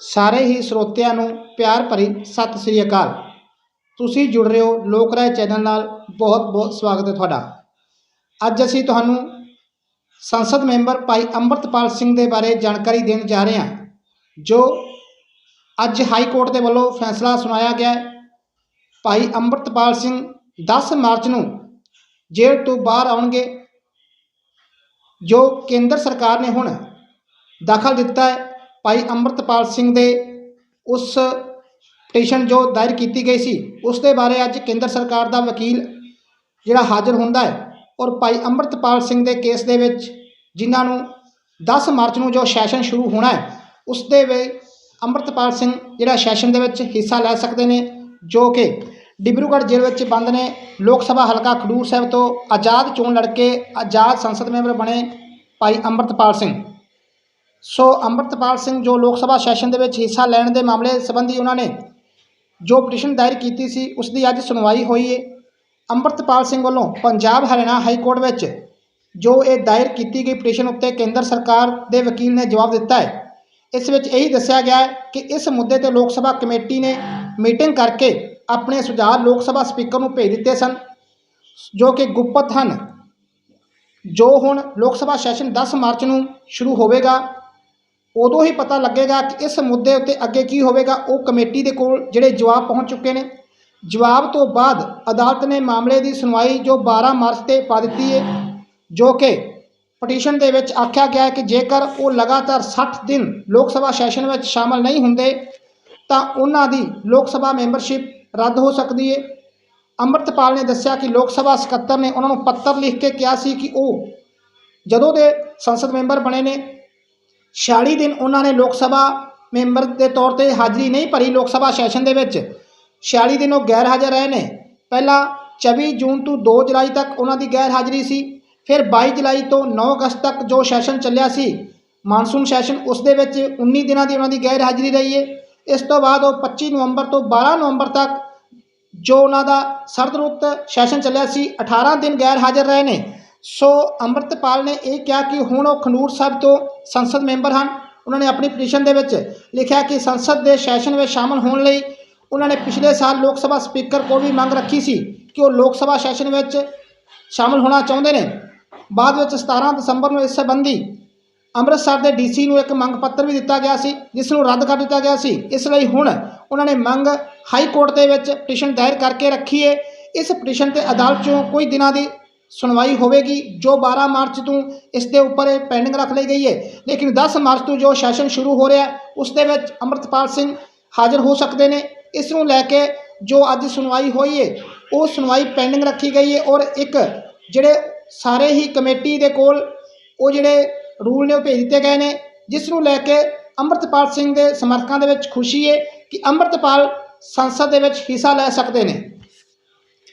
ਸਾਰੇ ਹੀ ਸਰੋਤਿਆਂ ਨੂੰ ਪਿਆਰ ਭਰੀ ਸਤਿ ਸ੍ਰੀ ਅਕਾਲ। ਤੁਸੀਂ ਜੁੜ ਰਹੇ ਹੋ ਲੋਕ ਰਾਏ ਚੈਨਲ ਨਾਲ। ਬਹੁਤ ਬਹੁਤ ਸਵਾਗਤ ਹੈ ਤੁਹਾਡਾ। ਅੱਜ ਅਸੀਂ ਤੁਹਾਨੂੰ ਸੰਸਦ ਮੈਂਬਰ ਭਾਈ ਅੰਮ੍ਰਿਤਪਾਲ ਸਿੰਘ ਦੇ ਬਾਰੇ ਜਾਣਕਾਰੀ ਦੇਣ ਜਾ ਰਹੇ ਹਾਂ, ਜੋ ਅੱਜ ਹਾਈ ਕੋਰਟ ਦੇ ਵੱਲੋਂ ਫੈਸਲਾ ਸੁਣਾਇਆ ਗਿਆ ਭਾਈ ਅੰਮ੍ਰਿਤਪਾਲ ਸਿੰਘ 10 ਮਾਰਚ ਨੂੰ ਜੇਲ੍ਹ ਤੋਂ ਬਾਹਰ ਆਉਣਗੇ, ਜੋ ਕੇਂਦਰ ਸਰਕਾਰ ਨੇ ਹੁਣ ਦਖਲ ਦਿੱਤਾ ਹੈ। ਭਾਈ ਅੰਮ੍ਰਿਤਪਾਲ ਸਿੰਘ ਦੇ ਉਸ ਪਟੀਸ਼ਨ ਜੋ ਦਾਇਰ ਕੀਤੀ ਗਈ ਸੀ, ਉਸ ਦੇ ਬਾਰੇ ਅੱਜ ਕੇਂਦਰ ਸਰਕਾਰ ਦਾ ਵਕੀਲ ਜਿਹੜਾ ਹਾਜ਼ਰ ਹੁੰਦਾ ਹੈ ਔਰ ਭਾਈ ਅੰਮ੍ਰਿਤਪਾਲ ਸਿੰਘ ਦੇ ਕੇਸ ਦੇ ਵਿੱਚ ਜਿਨ੍ਹਾਂ ਨੂੰ 10 ਮਾਰਚ ਨੂੰ ਜੋ ਸੈਸ਼ਨ ਸ਼ੁਰੂ ਹੋਣਾ ਹੈ, ਉਸ ਦੇ ਵੇ, ਅੰਮ੍ਰਿਤਪਾਲ ਸਿੰਘ ਜਿਹੜਾ ਸੈਸ਼ਨ ਦੇ ਵਿੱਚ ਹਿੱਸਾ ਲੈ ਸਕਦੇ ਨੇ, ਜੋ ਕਿ ਡਿਬਰੂਗੜ੍ਹ ਜੇਲ੍ਹ ਵਿੱਚ ਬੰਦ ਨੇ, ਲੋਕ ਸਭਾ ਹਲਕਾ ਖਡੂਰ ਸਾਹਿਬ ਤੋਂ ਆਜ਼ਾਦ ਚੋਣ ਲੜ ਕੇ ਆਜ਼ਾਦ ਸੰਸਦ ਮੈਂਬਰ ਬਣੇ ਭਾਈ ਅੰਮ੍ਰਿਤਪਾਲ ਸਿੰਘ। ਸੋ ਅੰਮ੍ਰਿਤਪਾਲ ਸਿੰਘ ਜੋ ਲੋਕ ਸਭਾ ਸੈਸ਼ਨ ਦੇ ਵਿੱਚ ਹਿੱਸਾ ਲੈਣ ਦੇ ਮਾਮਲੇ ਸੰਬੰਧੀ ਉਹਨਾਂ ਨੇ ਜੋ ਪਟੀਸ਼ਨ ਦਾਇਰ ਕੀਤੀ ਸੀ, ਉਸ ਦੀ ਅੱਜ ਸੁਣਵਾਈ ਹੋਈ ਹੈ ਅੰਮ੍ਰਿਤਪਾਲ ਸਿੰਘ ਵੱਲੋਂ ਪੰਜਾਬ ਹਰਿਆਣਾ ਹਾਈ ਕੋਰਟ ਵਿੱਚ ਜੋ ਇਹ ਦਾਇਰ ਕੀਤੀ ਗਈ ਪਟੀਸ਼ਨ ਉੱਤੇ ਕੇਂਦਰ ਸਰਕਾਰ ਦੇ ਵਕੀਲ ਨੇ ਜਵਾਬ ਦਿੱਤਾ ਹੈ। ਇਸ ਵਿੱਚ ਇਹੀ ਦੱਸਿਆ ਗਿਆ ਹੈ ਕਿ ਇਸ ਮੁੱਦੇ ਤੇ ਲੋਕ ਸਭਾ ਕਮੇਟੀ ਨੇ ਮੀਟਿੰਗ ਕਰਕੇ ਆਪਣੇ ਸੁਝਾਅ ਲੋਕ ਸਭਾ ਸਪੀਕਰ ਨੂੰ ਭੇਜ ਦਿੱਤੇ ਸਨ, ਜੋ ਕਿ ਗੁਪਤ ਹਨ। ਜੋ ਹੁਣ ਲੋਕ ਸਭਾ ਸੈਸ਼ਨ 10 ਮਾਰਚ ਨੂੰ ਸ਼ੁਰੂ ਹੋਵੇਗਾ ਉਦੋਂ ਹੀ ਪਤਾ ਲੱਗੇਗਾ ਕਿ ਇਸ ਮੁੱਦੇ ਉੱਤੇ ਅੱਗੇ ਕੀ ਹੋਵੇਗਾ। ਉਹ ਕਮੇਟੀ ਦੇ ਕੋਲ ਜਿਹੜੇ ਜਵਾਬ ਪਹੁੰਚ ਚੁੱਕੇ ਨੇ। ਜਵਾਬ ਤੋਂ ਬਾਅਦ ਅਦਾਲਤ ਨੇ ਮਾਮਲੇ ਦੀ ਸੁਣਵਾਈ ਜੋ 12 ਮਾਰਚ ਤੇ ਪਾ ਦਿੱਤੀ ਹੈ ਜੋ ਕਿ ਪਟੀਸ਼ਨ ਦੇ ਵਿੱਚ ਆਖਿਆ ਗਿਆ ਹੈ ਕਿ ਜੇਕਰ ਉਹ ਲਗਾਤਾਰ 60 ਦਿਨ ਲੋਕ ਸਭਾ ਸੈਸ਼ਨ ਵਿੱਚ ਸ਼ਾਮਲ ਨਹੀਂ ਹੁੰਦੇ, ਤਾਂ ਉਹਨਾਂ ਦੀ ਲੋਕ ਸਭਾ ਮੈਂਬਰਸ਼ਿਪ ਰੱਦ ਹੋ ਸਕਦੀ ਹੈ ਅੰਮ੍ਰਿਤਪਾਲ ਨੇ ਦੱਸਿਆ ਕਿ ਲੋਕ ਸਭਾ ਸਕੱਤਰ ਨੇ ਉਹਨਾਂ ਨੂੰ ਪੱਤਰ ਲਿਖ ਕੇ ਕਿਹਾ ਸੀ ਕਿ ਉਹ ਜਦੋਂ ਦੇ ਸੰਸਦ ਮੈਂਬਰ ਬਣੇ ਨੇ 46 ਦਿਨ ਉਹਨਾਂ ਨੇ ਲੋਕ ਸਭਾ ਮੈਂਬਰ ਦੇ ਤੌਰ ਤੇ ਹਾਜ਼ਰੀ ਨਹੀਂ ਭਰੀ ਲੋਕ ਸਭਾ ਸੈਸ਼ਨ ਦੇ ਵਿੱਚ। 46 ਦਿਨ ਉਹ ਗੈਰ ਹਾਜ਼ਰ ਰਹੇ ਨੇ। ਪਹਿਲਾਂ 24 ਜੂਨ ਤੋਂ 2 ਜੁਲਾਈ ਤੱਕ ਉਹਨਾਂ ਦੀ ਗੈਰ ਹਾਜ਼ਰੀ ਸੀ। ਫਿਰ 22 ਜੁਲਾਈ ਤੋਂ 9 ਅਗਸਤ ਤੱਕ ਜੋ ਸੈਸ਼ਨ ਚੱਲਿਆ ਸੀ, ਮਾਨਸੂਨ ਸੈਸ਼ਨ, ਉਸ ਦੇ ਵਿੱਚ 19 ਦਿਨਾਂ ਦੀ ਉਹਨਾਂ ਦੀ ਗੈਰ ਹਾਜ਼ਰੀ ਰਹੀ ਹੈ ਇਸ ਤੋਂ ਬਾਅਦ ਉਹ 25 ਨਵੰਬਰ ਤੋਂ 12 ਨਵੰਬਰ ਤੱਕ ਜੋ ਉਹਨਾਂ ਦਾ ਸਰਦ ਰੁੱਤ ਸੈਸ਼ਨ ਚੱਲਿਆ ਸੀ 18 ਦਿਨ ਗੈਰ ਹਾਜ਼ਰ ਰਹੇ ਨੇ। ਸੋ ਅੰਮ੍ਰਿਤਪਾਲ ਨੇ ਇਹ ਕਿਹਾ ਕਿ ਹੁਣ ਉਹ ਖਨੂਰ ਸਾਹਿਬ ਤੋਂ ਸੰਸਦ ਮੈਂਬਰ ਹਨ। ਉਹਨਾਂ ਨੇ ਆਪਣੀ ਪਟੀਸ਼ਨ ਦੇ ਵਿੱਚ ਲਿਖਿਆ ਕਿ ਸੰਸਦ ਦੇ ਸੈਸ਼ਨ ਵਿੱਚ ਸ਼ਾਮਲ ਹੋਣ ਲਈ ਉਹਨਾਂ ਨੇ ਪਿਛਲੇ ਸਾਲ ਲੋਕ ਸਭਾ ਸਪੀਕਰ ਕੋਲ ਵੀ ਮੰਗ ਰੱਖੀ ਸੀ ਕਿ ਉਹ ਲੋਕ ਸਭਾ ਸੈਸ਼ਨ ਵਿੱਚ ਸ਼ਾਮਲ ਹੋਣਾ ਚਾਹੁੰਦੇ ਨੇ। ਬਾਅਦ ਵਿੱਚ 17 ਦਸੰਬਰ ਨੂੰ ਇਸ ਸੰਬੰਧੀ ਅੰਮ੍ਰਿਤਸਰ ਦੇ ਡੀਸੀ ਨੂੰ ਇੱਕ ਮੰਗ ਪੱਤਰ ਵੀ ਦਿੱਤਾ ਗਿਆ ਸੀ, ਜਿਸ ਨੂੰ ਰੱਦ ਕਰ ਦਿੱਤਾ ਗਿਆ ਸੀ। ਇਸ ਲਈ ਹੁਣ ਉਹਨਾਂ ਨੇ ਮੰਗ ਹਾਈ ਕੋਰਟ ਦੇ ਵਿੱਚ ਪਟੀਸ਼ਨ ਦਾਇਰ ਕਰਕੇ ਰੱਖੀ ਹੈ ਇਸ ਪਟੀਸ਼ਨ ਤੇ ਅਦਾਲਤ 'ਚੋਂ ਕੁਝ ਦਿਨਾਂ ਦੀ ਸੁਣਵਾਈ ਹੋਵੇਗੀ, ਜੋ 12 ਮਾਰਚ ਤੋਂ ਇਸ ਦੇ ਉੱਪਰ ਇਹ ਪੈਂਡਿੰਗ ਰੱਖ ਲਈ ਗਈ ਹੈ। ਲੇਕਿਨ 10 ਮਾਰਚ ਤੋਂ ਜੋ ਸੈਸ਼ਨ ਸ਼ੁਰੂ ਹੋ ਰਿਹਾ, ਉਸ ਦੇ ਵਿੱਚ ਅੰਮ੍ਰਿਤਪਾਲ ਸਿੰਘ ਹਾਜ਼ਰ ਹੋ ਸਕਦੇ ਨੇ। ਇਸ ਨੂੰ ਲੈ ਕੇ ਜੋ ਅੱਜ ਸੁਣਵਾਈ ਹੋਈ ਹੈ, ਉਹ ਸੁਣਵਾਈ ਪੈਂਡਿੰਗ ਰੱਖੀ ਗਈ ਹੈ ਔਰ ਇੱਕ ਜਿਹੜੇ ਸਾਰੇ ਹੀ ਕਮੇਟੀ ਦੇ ਕੋਲ ਉਹ ਜਿਹੜੇ ਰੂਲ ਨੇ ਉਹ ਭੇਜ ਦਿੱਤੇ ਗਏ ਨੇ, ਜਿਸ ਨੂੰ ਲੈ ਕੇ ਅੰਮ੍ਰਿਤਪਾਲ ਸਿੰਘ ਦੇ ਸਮਰਥਕਾਂ ਦੇ ਵਿੱਚ ਖੁਸ਼ੀ ਹੈ ਕਿ ਅੰਮ੍ਰਿਤਪਾਲ ਸੰਸਦ ਦੇ ਵਿੱਚ ਹਿੱਸਾ ਲੈ ਸਕਦੇ ਨੇ।